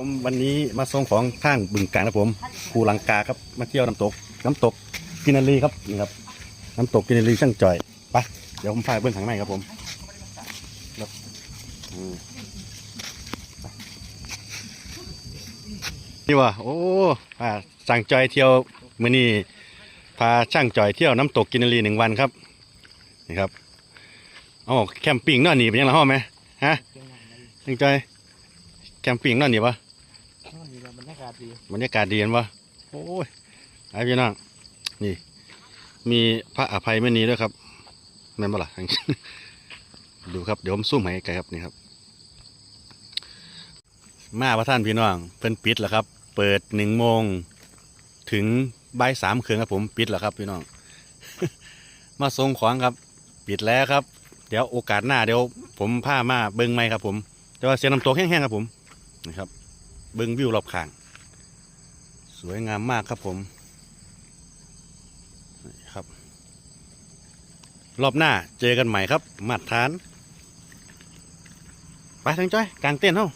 ผมวันนี้มาส่งของข้างบึงการครับผมภูลังกาครับมาเที่ยวน้ำตก น้ำตกกินารีครับนี่ครับ น้ำตกกินารีช่างจ่อยไปเดี๋ยวผมพาไปเบื้องข้างในครับผมครับนี่ว่ะโอ้พาช่างจ่อยเที่ยวมื้อนี้พาช่างจ่อยเที่ยวน้ำตกกินารีหนึ่งวันครับนี่ครับอ๋อแคมปิ้งนั่นนี่เป็นยังไงห้องไหมฮะช่างจ่อยแคมปิ้งนั่นนี่ปะ นี่แหละบรรยาศดีบรรยากาศดีเห็นปะโอ้ยไอ้พี่น้องนี่ มีพระอภัยไม่นีด้วยครับแม่นบ่ล่ะดูครับเดี๋ยวผมซุ่มให้ไกลครับนี่ครับ มาพระท่านพี่น้องเพิ่นปิดแล้วครับ เปิดหนึ่งโมงถึงบ่ายสามคืนครับผมปิดแล้วครับพี่น้อง มาส่งของครับ ปิดแล้วครับ เดี๋ยวโอกาสหน้าเดี๋ยว ผมพามาเบิ้งไหมครับผมแต่ว่าเสียน้ำตกแห้งๆครับผมนะครับ เบิ้งวิวรอบข้าง สวยงามมากครับผมครับ รอบหน้าเจอกันใหม่ครับมาตรฐาน ไปทางจ้อยกลางเต้นท์เฮ้า